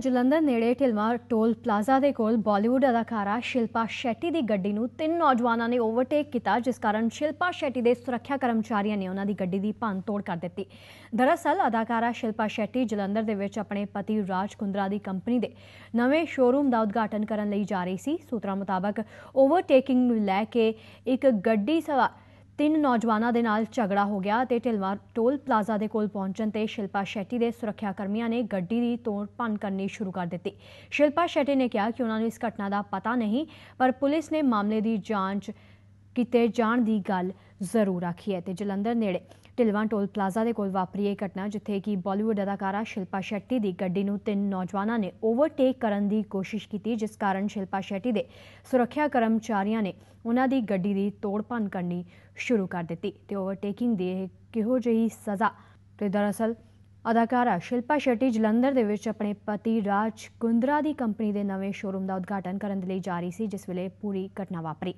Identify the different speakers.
Speaker 1: ਜਲੰਧਰ ਨੇੜੇ ਢਿਲਮਾ toll plaza ਦੇ ਕੋਲ ਬਾਲੀਵੁੱਡ ਅਦਾਕਾਰਾ ਸ਼ਿਲਪਾ ਸ਼ੈਟੀ ਦੀ ਗੱਡੀ ਨੂੰ ਤਿੰਨ ਨੌਜਵਾਨਾਂ ਨੇ ਓਵਰਟੇਕ ਕੀਤਾ, ਜਿਸ ਕਾਰਨ ਸ਼ਿਲਪਾ ਸ਼ੈਟੀ ਦੇ ਸੁਰੱਖਿਆ ਕਰਮਚਾਰੀਆਂ ਨੇ ਉਹਨਾਂ ਦੀ ਗੱਡੀ ਦੀ ਭੰਨ ਤੋੜ ਕਰ ਦਿੱਤੀ। ਦਰਅਸਲ, ਅਦਾਕਾਰਾ ਸ਼ਿਲਪਾ ਸ਼ੈਟੀ ਜਲੰਧਰ ਦੇ ਵਿੱਚ ਆਪਣੇ ਪਤੀ ਰਾਜ ਕੁੰਦਰਾ ਦੀ ਕੰਪਨੀ ਦੇ ਨਵੇਂ ਸ਼ੋਰੂਮ ਦਾ ਉਦਘਾਟਨ ਕਰਨ ਲਈ ਜਾ ਰਹੀ ਸੀ। ਸੂਤਰਾਂ ਮੁਤਾਬਕ, ਓਵਰਟੇਕਿੰਗ ਨੂੰ ਲੈ ਕੇ ਇੱਕ ਗੱਡੀ ਸਵਾਰ ਤਿੰਨ ਨੌਜਵਾਨਾਂ ਦੇ ਨਾਲ ਝਗੜਾ ਹੋ ਗਿਆ ਤੇ ਢਿਲਵਾਂ ਟੋਲ ਪਲਾਜ਼ਾ ਦੇ ਕੋਲ ਪਹੁੰਚਣ ਤੇ ਸ਼ਿਲਪਾ ਸ਼ੈਟੀ ਦੇ ਸੁਰੱਖਿਆ ਕਰਮੀਆਂ ਨੇ ਗੱਡੀ ਦੀ ਤੋੜ ਭੰਨ ਕਰਨੀ ਸ਼ੁਰੂ ਕਰ ਦਿੱਤੀ। ਸ਼ਿਲਪਾ ਸ਼ੈਟੀ ਨੇ ਕਿਹਾ ਕਿ ਉਹਨਾਂ ਨੂੰ ਇਸ ਘਟਨਾ ਦਾ ਪਤਾ ਨਹੀਂ, ਪਰ ਪੁਲਿਸ ਨੇ ਮਾਮਲੇ ਦੀ ਜਾਂਚ ਕੀਤੇ ਜਾਣ ਦੀ ਗੱਲ ਜ਼ਰੂਰ ਆਖੀ ਹੈ ਤੇ ਜਲੰਧਰ ਨੇੜੇ ਢਿਲਵਾਂ ਟੋਲ ਪਲਾਜ਼ਾ ਦੇ ਕੋਲ ਵਾਪਰੀ ਇਹ ਘਟਨਾ, ਜਿੱਥੇ ਕਿ ਬਾਲੀਵੁੱਡ ਅਦਾਕਾਰਾ ਸ਼ਿਲਪਾ ਸ਼ੈੱਟੀ ਦੀ ਗੱਡੀ ਨੂੰ ਤਿੰਨ ਨੌਜਵਾਨਾਂ ਨੇ ਓਵਰਟੇਕ ਕਰਨ ਦੀ ਕੋਸ਼ਿਸ਼ ਕੀਤੀ, ਜਿਸ ਕਾਰਨ ਸ਼ਿਲਪਾ ਸ਼ੈੱਟੀ ਦੇ ਸੁਰੱਖਿਆ ਕਰਮਚਾਰੀਆਂ ਨੇ ਉਹਨਾਂ ਦੀ ਗੱਡੀ ਦੀ ਤੋੜ ਭੰਨ ਕਰਨੀ ਸ਼ੁਰੂ ਕਰ ਦਿੱਤੀ ਤੇ ਓਵਰਟੇਕਿੰਗ ਦੀ ਇਹ ਕਿਹੋ ਜਿਹੀ ਸਜ਼ਾ? ਤੇ ਦਰਅਸਲ ਅਦਾਕਾਰਾ ਸ਼ਿਲਪਾ ਸ਼ੈਟੀ ਜਲੰਧਰ ਦੇ ਵਿੱਚ ਆਪਣੇ ਪਤੀ ਰਾਜ ਕੁੰਦਰਾ ਦੀ ਕੰਪਨੀ ਦੇ ਨਵੇਂ ਸ਼ੋਰੂਮ ਦਾ ਉਦਘਾਟਨ ਕਰਨ ਦੇ ਲਈ ਜਾ ਰਹੀ ਸੀ, ਜਿਸ ਵੇਲੇ ਪੂਰੀ ਘਟਨਾ ਵਾਪਰੀ।